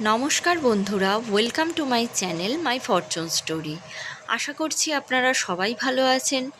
নমস্কার বন্ধুরা welcome to my channel my fortune story আশা করছি আপনারা সবাই ভালো আছেন।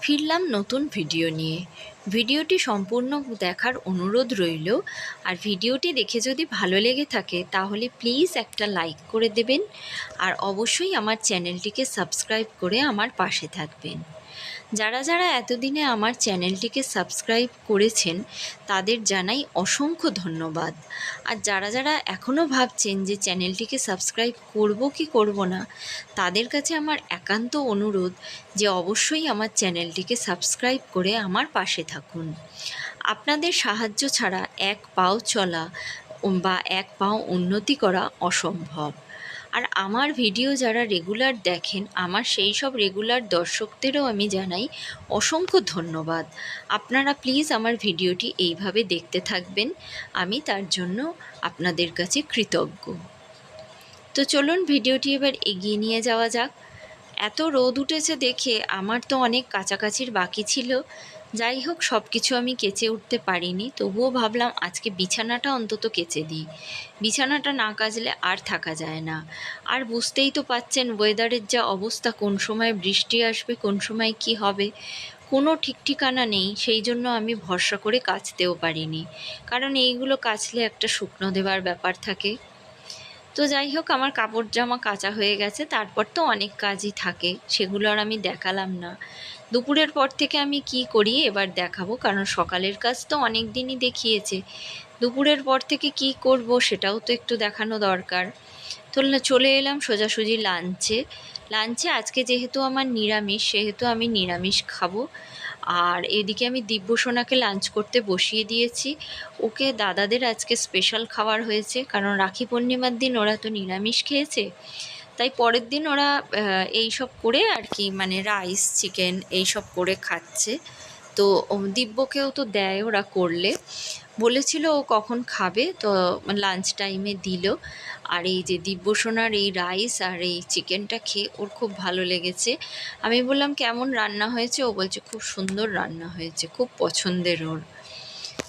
ফিরলাম নতুন ভিডিও নিয়ে। ভিডিওটি সম্পূর্ণ দেখার অনুরোধ রইল। আর ভিডিওটি দেখে যদি ভালো লেগে থাকে, তাহলে প্লিজ একটা লাইক করে দেবেন। আর অবশ্যই আমার চ্যানেলটিকে সাবস্ক্রাইব করে আমার পাশে থাকবেন। যারা যারা এতদিনে আমার চ্যানেলটিকে সাবস্ক্রাইব করেছেন, তাদের জানাই অসংখ্য ধন্যবাদ। আর যারা যারা এখনও ভাবছেন যে চ্যানেলটিকে সাবস্ক্রাইব করব কি করব না, তাদের কাছে আমার একান্ত অনুরোধ যে অবশ্যই আমার চ্যানেলটিকে সাবস্ক্রাইব করে আমার পাশে থাকুন। আপনাদের সাহায্য ছাড়া এক পাও চলা বা এক পাও উন্নতি করা অসম্ভব। আর আমার ভিডিও যারা রেগুলার দেখেন, আমার সেই সব রেগুলার দর্শকদেরও আমি জানাই অসংখ্য ধন্যবাদ। আপনারা প্লিজ আমার ভিডিওটি এইভাবে দেখতে থাকবেন, আমি তার জন্য আপনাদের কাছে কৃতজ্ঞ। তো চলুন ভিডিওটি এবার এগিয়ে নিয়ে যাওয়া যাক। এত রোদ উঠেছে দেখে আমার তো অনেক কাছাকাছির বাকি ছিল। যাই হোক সব কিছু আমি কেচে উঠতে পারিনি, তবুও ভাবলাম আজকে বিছানাটা অন্তত কেচে দিই। বিছানাটা না কাচলে আর থাকা যায় না। আর বুঝতেই তো পাচ্ছেন ওয়েদারের যা অবস্থা, কোন সময় বৃষ্টি আসবে, কোন সময় কি হবে। কোনো ঠিক ঠিকানা নেই, সেই জন্য আমি ভরসা করে কাচতেও পারিনি। কারণ এইগুলো কাচলে একটা শুকনো দেওয়ার ব্যাপার থাকে। তো যাই হোক, আমার কাপড় জামা কাচা হয়ে গেছে, তারপর তো অনেক কাজই থাকে, সেগুলো আর আমি দেখালাম না। দুপুরের পর থেকে আমি কি করি এবার দেখাবো, কারণ সকালের কাজ তো অনেক দিনই দেখিয়েছে। দুপুরের পর থেকে কি করব সেটাও তো একটু দেখানো দরকার। তো চলে এলাম সোজাসুজি লাঞ্চে লাঞ্চে আজকে যেহেতু আমার নিরামিষ, সেহেতু আমি নিরামিষ খাব। আর এদিকে আমি দিব্যসোনাকে লাঞ্চ করতে বসিয়ে দিয়েছি। ওকে দাদাদের আজকে স্পেশাল খাবার হয়েছে, কারণ রাখি পূর্ণিমার দিন ওরা তো নিরামিষ খেয়েছে। তাই পরের দিন ওরা এই সব করে আর কি মানে রাইস চিকেন এই সব করে খাচ্ছে। তো দিব্যকেও তো দেয় ওরা করলে। বলেছিল ও কখন খাবে, তো লাঞ্চ টাইমে দিল। আর এই যে দিব্যসোনার এই রাইস আর এই চিকেনটা খেয়ে ওর খুব ভালো লেগেছে। আমি বললাম, কেমন রান্না হয়েছে? ও বলছে, খুব সুন্দর রান্না হয়েছে, খুব পছন্দের ওর।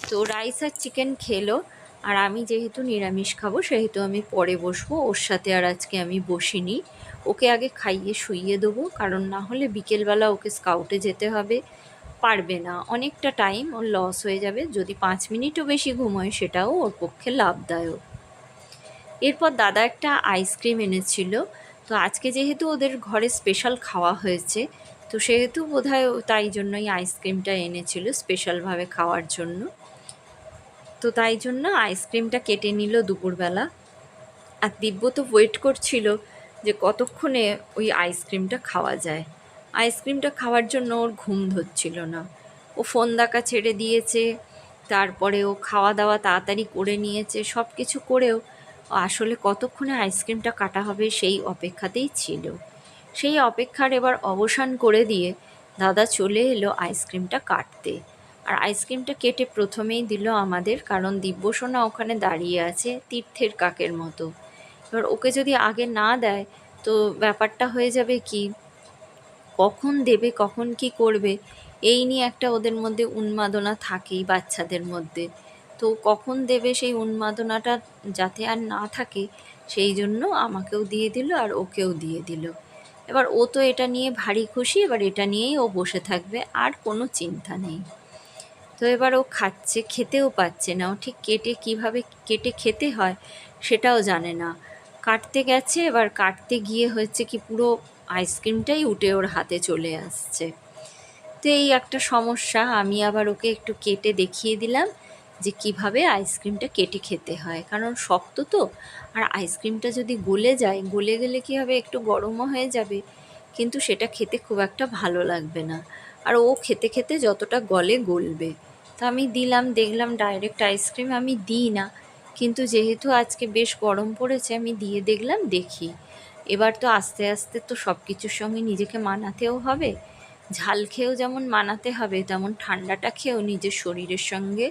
তো রাইস আর চিকেন খেলো। আর আমি যেহেতু নিরামিষ খাব, সেহেতু আমি পরে বসবো। ওর সাথে আর আজকে আমি বসিনি। ওকে আগে খাইয়ে শুইয়ে দেবো, কারণ না হলে বিকেলবেলা ওকে স্কাউটে যেতে হবে। পারবে না। অনেকটা টাইম ওর লস হয়ে যাবে। যদি পাঁচ মিনিটও বেশি ঘুমোয় সেটাও ওর পক্ষে লাভদায়ক। এরপর দাদা একটা আইসক্রিম এনেছিল। তো আজকে যেহেতু ওদের ঘরে স্পেশাল খাওয়া হয়েছে, তো সেহেতু বোধহয় তাই জন্যই আইসক্রিমটা এনেছিল স্পেশালভাবে খাওয়ার জন্য। তো তাই জন্য আইসক্রিমটা কেটে নিল দুপুরবেলা। আর দিব্য তো ওয়েট করছিল যে কতক্ষণে ওই আইসক্রিমটা খাওয়া যায়। আইসক্রিমটা খাওয়ার জন্য ওর ঘুম ধরছিল না। ও ফোন দেখা ছেড়ে দিয়েছে, তারপরে ও খাওয়া দাওয়া তাড়াতাড়ি করে নিয়েছে সব কিছু করেও আসলে কতক্ষণে আইসক্রিমটা কাটা হবে সেই অপেক্ষাতেই ছিল। সেই অপেক্ষার এবার অবসান করে দিয়ে দাদা চলে এলো আইসক্রিমটা কাটতে। আর আইসক্রিমটা কেটে প্রথমেই দিল আমাদের, কারণ দিব্যসোনা ওখানে দাঁড়িয়ে আছে তীর্থের কাকের মতো। এবার ওকে যদি আগে না দেয়, তো ব্যাপারটা হয়ে যাবে কি? কখন দেবে, কখন কি করবে? এই নিয়ে একটা ওদের মধ্যে উন্মাদনা থাকেই বাচ্চাদের মধ্যে। তো কখন দেবে সেই উন্মাদনাটা যাতে আর না থাকে, সেই জন্য আমাকেও দিয়ে দিল আর ওকেও দিয়ে দিল। এবার ও তো এটা নিয়ে ভারী খুশি, এবার এটা নিয়েই ও বসে থাকবে, আর কোনো চিন্তা নেই। তো এবার ও খাচ্ছে, খেতেও পাচ্ছে না। ও ঠিক কেটে কীভাবে কেটে খেতে হয় সেটাও জানে না। কাটতে গেছে, এবার কাটতে গিয়ে হয়েছে কি পুরো আইসক্রিমটাই উঠে ওর হাতে চলে আসছে। তো এই একটা সমস্যা, আমি আবার ওকে একটু কেটে দেখিয়ে দিলাম যে কীভাবে আইসক্রিমটা কেটে খেতে হয়। কারণ শক্ত তো, আর আইসক্রিমটা যদি গলে যায়, গলে গেলে কী হবে, একটু গরমও হয়ে যাবে। কিন্তু সেটা খেতে খুব একটা ভালো লাগবে না। আর ও খেতে খেতে যতটা গলে গলবে। তো আমি দিলাম, দেখলাম ডাইরেক্ট আইসক্রিম আমি দিই না। কিন্তু যেহেতু আজকে বেশ গরম পড়েছে, আমি দিয়ে দেখলাম, দেখি। এবার তো আস্তে আস্তে তো সব কিছুর সঙ্গে নিজেকে মানাতেও হবে। ঝাল খেয়েও যেমন মানাতে হবে, তেমন ঠান্ডাটা খেয়েও নিজের শরীরের সঙ্গে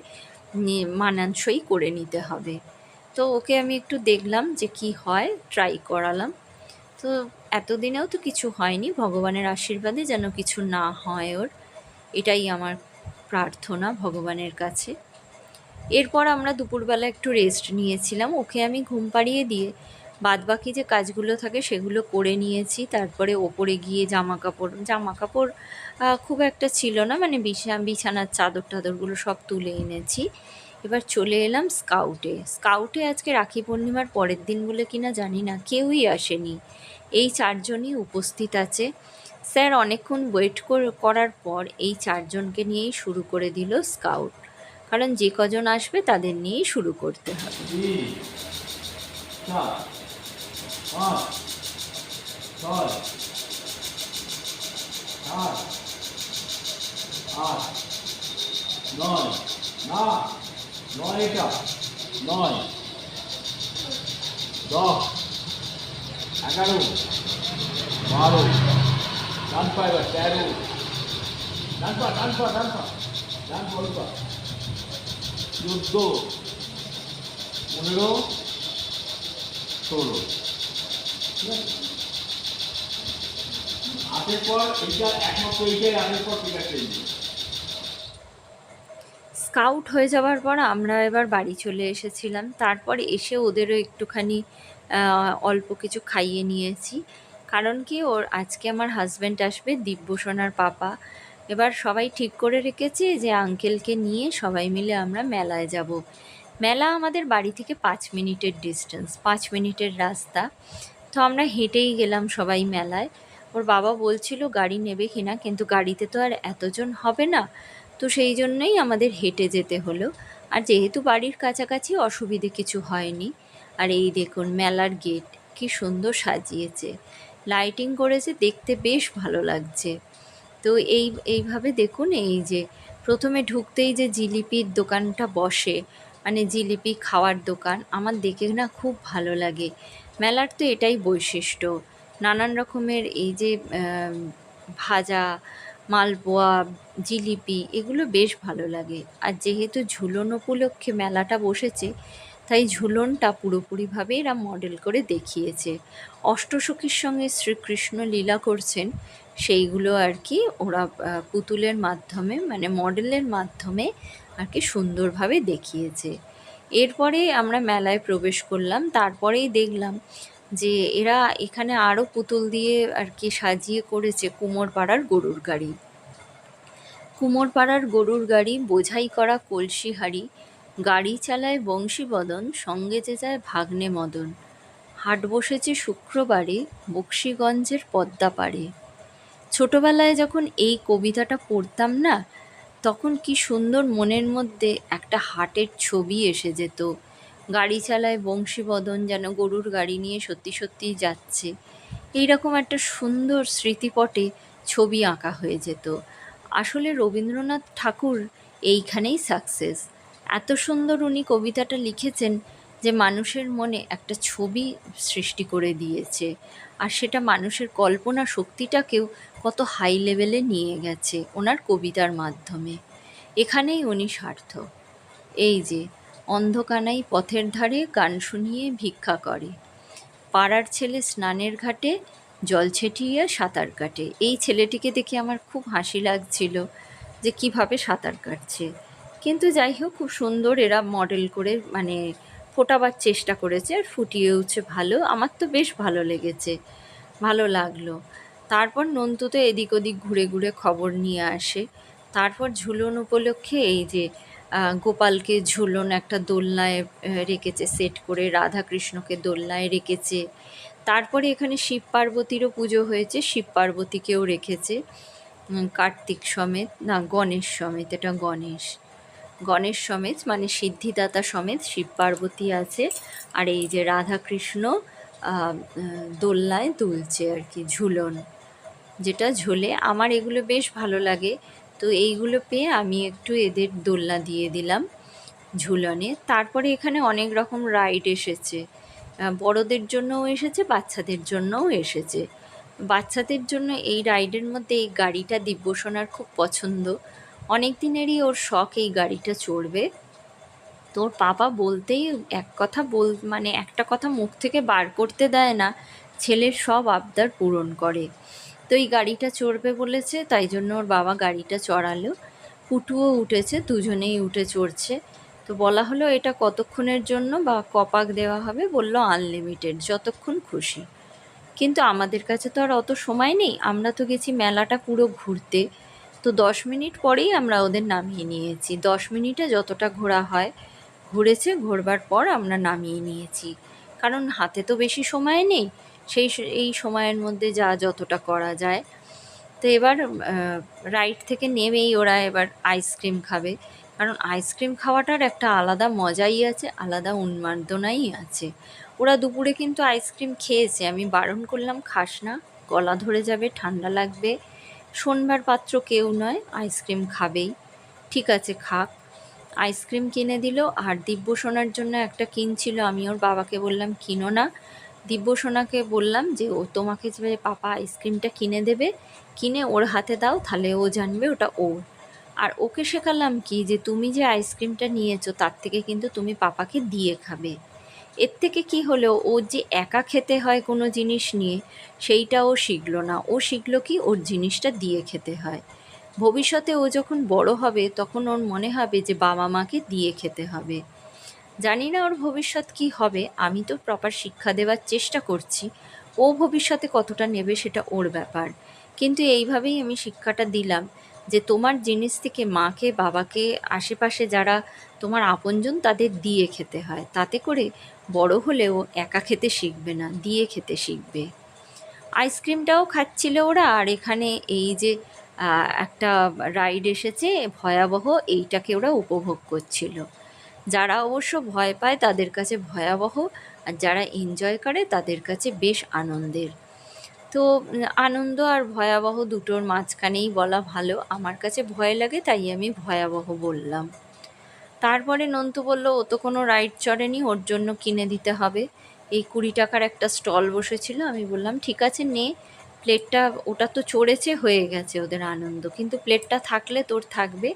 মানানসই করে নিতে হবে। তো ওকে আমি একটু দেখলাম যে কি হয় ট্রাই করালাম। তো এতদিনেও তো কিছু হয়নি। ভগবানের আশীর্বাদে যেন কিছু না হয় ওর। এটাই আমার প্রার্থনা ভগবানের কাছে। এরপর আমরা দুপুরবেলা একটু রেস্ট নিয়েছিলাম। ওকে আমি ঘুম পাড়িয়ে দিয়ে বাদবাকি যে কাজগুলো থাকে সেগুলো করে নিয়েছি। তারপরে ওপরে গিয়ে জামা কাপড় জামা কাপড় খুব একটা ছিল না। মানে বিছা, বিছানার চাদর টাদরগুলো সব তুলে এনেছি। এবার চলে এলাম স্কাউটে। স্কাউটে আজকে রাখি পূর্ণিমার পরের দিন বলে কিনা জানি না, কেউই আসেনি। এই চারজনই উপস্থিত আছে। স্যার অনেকক্ষণ ওয়েট করার পর এই চারজনকে নিয়েই শুরু করে দিল স্কাউট। কারণ যে কজন আসবে তাদের নিয়েই শুরু করতে হবে। নয়, না। নয় এটা। নয়। দশ। এগারো। বারো। ডান পা এবার, তেরো। ডান পা ডান পা ডান পা। ডান পা চোদ্দ। পনেরো। ষোলো। ঠিক আছে? আটের পর এইটা একমাত্র এইটাই, আটের পর ঠিক আছে স্কাউট হয়ে যাওয়ার পর আমরা এবার বাড়ি চলে এসেছিলাম। তারপর এসে ওদেরও একটুখানি অল্প কিছু খাইয়ে নিয়েছি। কারণ কি, ওর আজকে আমার হাজব্যান্ড আসবে দিব্যসোনার পাপা। এবার সবাই ঠিক করে রেখেছি যে আঙ্কেলকে নিয়ে সবাই মিলে আমরা মেলায় যাব। মেলা আমাদের বাড়ি থেকে পাঁচ মিনিটের ডিস্টেন্স পাঁচ মিনিটের রাস্তা। তো আমরা হেঁটেই গেলাম সবাই মেলায়। ওর বাবা বলছিল, গাড়ি নেবে কিনা? কিন্তু গাড়িতে তো আর এতজন হবে না। তো সেই জন্যই আমাদের হেঁটে যেতে হলো। আর যেহেতু বাড়ির কাছাকাছি অসুবিধে কিছু হয়নি, আর এই দেখুন মেলার গেট কি সুন্দর সাজিয়েছে। লাইটিং করেছে, দেখতে বেশ ভালো লাগছে। তো এই, এইভাবে দেখুন এই যে প্রথমে ঢুকতেই যে জিলিপির দোকানটা বসে মানে জিলিপি খাওয়ার দোকান, আমার দেখে না খুব ভালো লাগে। মেলার তো এটাই বৈশিষ্ট্য। নানান রকমের এই যে ভাজা মালপোয়া, জিলিপি, এগুলো বেশ ভালো লাগে। আর যেহেতু ঝুলন উপলক্ষে মেলাটা বসেছে, তাই ঝুলনটা পুরোপুরিভাবে এরা মডেল করে দেখিয়েছে। অষ্টসখীর সঙ্গে শ্রীকৃষ্ণ লীলা করছেন, সেইগুলো আর কি ওরা পুতুলের মাধ্যমে মানে মডেলের মাধ্যমে আর কি সুন্দরভাবে দেখিয়েছে। এরপরে আমরা মেলায় প্রবেশ করলাম, তারপরেই দেখলাম যে এরা এখানে আরও পুতুল দিয়ে আর কি সাজিয়ে করেছে কুমোরপাড়ার গরুর গাড়ি। কুমোরপাড়ার গরুর গাড়ি বোঝাই করা কলসি হাড়ি গাড়ি চালায় বংশীবদন, সঙ্গে যে যায় ভাগ্নে মদন। হাট বসেছে শুক্রবারে, বক্সিগঞ্জের পদ্মাপাড়ে ছোটবেলায় যখন এই কবিতাটা পড়তাম না, তখন কি সুন্দর মনের মধ্যে একটা হাটের ছবি এসে যেত। গাড়ি চালায় বংশীবদন যেন গরুর গাড়ি নিয়ে সত্যি সত্যিই যাচ্ছে। এইরকম একটা সুন্দর স্মৃতিপটে ছবি আঁকা হয়ে যেত। আসলে রবীন্দ্রনাথ ঠাকুর এইখানেই সাকসেস। এত সুন্দর উনি কবিতাটা লিখেছেন যে মানুষের মনে একটা ছবি সৃষ্টি করে দিয়েছে। আর সেটা মানুষের কল্পনা শক্তিটাকেও কত হাই লেভেলে নিয়ে গেছে ওনার কবিতার মাধ্যমে। এখানেই উনি সার্থক। এই যে অন্ধকানাই পথের ধারে গান শুনিয়ে ভিক্ষা করে। পাড়ার ছেলে স্নানের ঘাটে জল ছেটিয়ে সাঁতার কাটে। এই ছেলেটিকে দেখে আমার খুব হাসি লাগছিল যে কীভাবে সাঁতার কাটছে। কিন্তু যাই হোক, খুব সুন্দর এরা মডেল করে মানে ফোটাবার চেষ্টা করেছে আর ফুটিয়ে উঠছে ভালো। আমার তো বেশ ভালো লেগেছে, ভালো লাগল। তারপর নন্তু তো এদিক ওদিক ঘুরে ঘুরে খবর নিয়ে আসে। তারপর ঝুলন উপলক্ষে এই যে গোপালকে ঝুলন একটা দোলনায় রেখেছে সেট করে, রাধাকৃষ্ণকে দোলনায় রেখেছে। তারপরে এখানে শিব পার্বতীরও পুজো হয়েছে, শিব পার্বতীকেও রেখেছে কার্তিক সমেত, না, গণেশ সমেত, এটা গণেশ। গণেশ সমেত মানে সিদ্ধিদাতা সমেত শিব পার্বতী আছে, আর এই যে রাধাকৃষ্ণ দোলনায় দুলছে আর কি, ঝুলন। যেটা ঝোলে, আমার এগুলো বেশ ভালো লাগে। তো এইগুলো পেয়ে আমি একটু এদের দোলনা দিয়ে দিলাম ঝুলনে। তারপরে এখানে অনেক রকম রাইড এসেছে। বড়দের জন্যও এসেছে, বাচ্চাদের জন্যও এসেছে। বাচ্চাদের জন্য এই রাইডের মধ্যে এই গাড়িটা দিব্য দিব্যসোনার খুব পছন্দ। অনেক দিনেরই ওর শখ এই গাড়িটা চড়বে। তোর পাপা বলতেই এক কথা বল মানে একটা কথা মুখ থেকে বার করতে দেয় না। ছেলের সব আবদার পূরণ করে। তো এই গাড়িটা চড়বে বলেছে, তাই জন্য ওর বাবা গাড়িটা চড়ালো। পুটুও উঠেছে, দুজনেই উঠে চড়ছে। তো বলা হলো, এটা কতক্ষণের জন্য বা কপাক দেওয়া হবে? বলল, আনলিমিটেড, যতক্ষণ খুশি। কিন্তু আমাদের কাছে তো আর অত সময় নেই, আমরা তো গেছি মেলাটা পুরো ঘুরতে। তো দশ মিনিট পরেই আমরা ওদের নামিয়ে নিয়েছি। দশ মিনিটে যতটা ঘোরা হয়, ঘুরেছে, ঘোরবার পর আমরা নামিয়ে নিয়েছি। কারণ হাতে তো বেশি সময় নেই। সেই এই সময়ের মধ্যে যা যতটা করা যায়। তো এবার রাইড থেকে নেমেই ওরা এবার আইসক্রিম খাবে। কারণ আইসক্রিম খাওয়াটার একটা আলাদা মজাই আছে, আলাদা উন্মাদনাই আছে। ওরা দুপুরে কিন্তু আইসক্রিম খেয়েছে। আমি বারণ করলাম, খাস না, গলা ধরে যাবে, ঠান্ডা লাগবে। শোনবার পাত্র কেউ নয় আইসক্রিম খাবেই। ঠিক আছে, খাক। আইসক্রিম কিনে দিল, আর দিব্য সোনার জন্য একটা কিনছিল। আমি ওর বাবাকে বললাম, কিনো না। দিব্য সোনাকে বললাম যে, ও তোমাকে যে পাপা আইসক্রিমটা কিনে দেবে, কিনে ওর হাতে দাও, তাহলে ও জানবে ওটা ওর। আর ওকে শেখালাম কি যে, তুমি যে আইসক্রিমটা নিয়েছো, তার থেকে কিন্তু তুমি পাপাকে দিয়ে খাবে। এর থেকে কি হলো, ও যে একা খেতে হয় কোনো জিনিস নিয়ে, সেইটা ও শিখলো না। ও শিখলো কি, ওর জিনিসটা দিয়ে খেতে হয়। ভবিষ্যতে ও যখন বড় হবে, তখন ওর মনে হবে যে বাবা মাকে দিয়ে খেতে হবে। জানি না ওর ভবিষ্যৎ কি হবে, আমি তো প্রপার শিক্ষা দেওয়ার চেষ্টা করছি। ও ভবিষ্যতে কতটা নেবে সেটা ওর ব্যাপার। কিন্তু এইভাবেই আমি শিক্ষাটা দিলাম যে তোমার জিনিস থেকে মাকে, বাবাকে, আশেপাশে যারা তোমার আপনজন তাদের দিয়ে খেতে হয়। তাতে করে বড় হলেও একা খেতে শিখবে না, দিয়ে খেতে শিখবে। আইসক্রিমটাও খাচ্ছিল ওরা, আর এখানে এই যে একটা রাইড এসেছে ভয়াবহ, এইটাকে ওরা উপভোগ করছিল। যারা অবশ্য ভয় পায় তাদের কাছে ভয়াবহ, আর যারা এনজয় করে তাদের কাছে বেশ আনন্দের। তো, আনন্দ আর ভয়াবহ দুটোর মাঝখানেই বলা ভালো। আমার কাছে ভয় লাগে, তাই আমি ভয়াবহ বললাম। তারপরে নন্তু বলল, ও তো কোনো রাইড চড়েনি, ওর জন্য কিনে দিতে হবে। এই কুড়ি টাকার একটা স্টল বসেছিল। আমি বললাম, ঠিক আছে, নে। প্লেটটা ওটা তো চড়েছে, হয়ে গেছে ওদের আনন্দ। কিন্তু প্লেটটা থাকলে তোর থাকবে।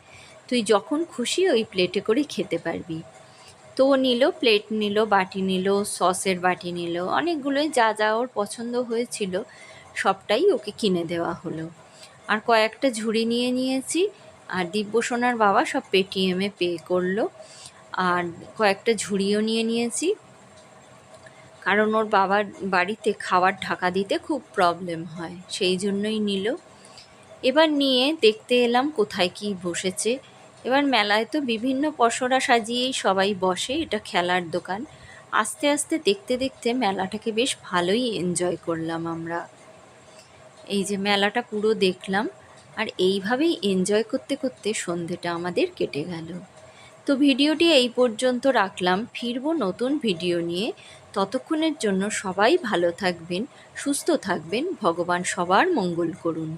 তুই যখন খুশি ওই প্লেটে করে খেতে পারবি। তো নিল প্লেট নিল, বাটি নিল সসের বাটি নিল, অনেকগুলোই যা যা ওর পছন্দ হয়েছিল, সবটাই ওকে কিনে দেওয়া হলো। আর কয়েকটা ঝুড়ি নিয়ে নিয়েছি, আর দিব্য সোনার বাবা সব পেটিএমে পে করল। আর কয়েকটা ঝুড়িও নিয়ে নিয়েছি, কারণ ওর বাবার বাড়িতে খাবার ঢাকা দিতে খুব প্রবলেম হয়, সেই জন্যই নিল। এবার নিয়ে দেখতে এলাম কোথায় কি বসেছে। এবার মেলায় তো বিভিন্ন পসরা সাজিয়েই সবাই বসে, এটা খেলার দোকান। আস্তে আস্তে দেখতে দেখতে মেলাটাকে বেশ ভালোই এনজয় করলাম আমরা। এই যে মেলাটা পুরো দেখলাম, আর এইভাবেই এনজয় করতে করতে সন্ধেটা আমাদের কেটে গেল। তো ভিডিওটি এই পর্যন্ত রাখলাম, ফিরবো নতুন ভিডিও নিয়ে। ততক্ষণের জন্য সবাই ভালো থাকবেন, সুস্থ থাকবেন, ভগবান সবার মঙ্গল করুন।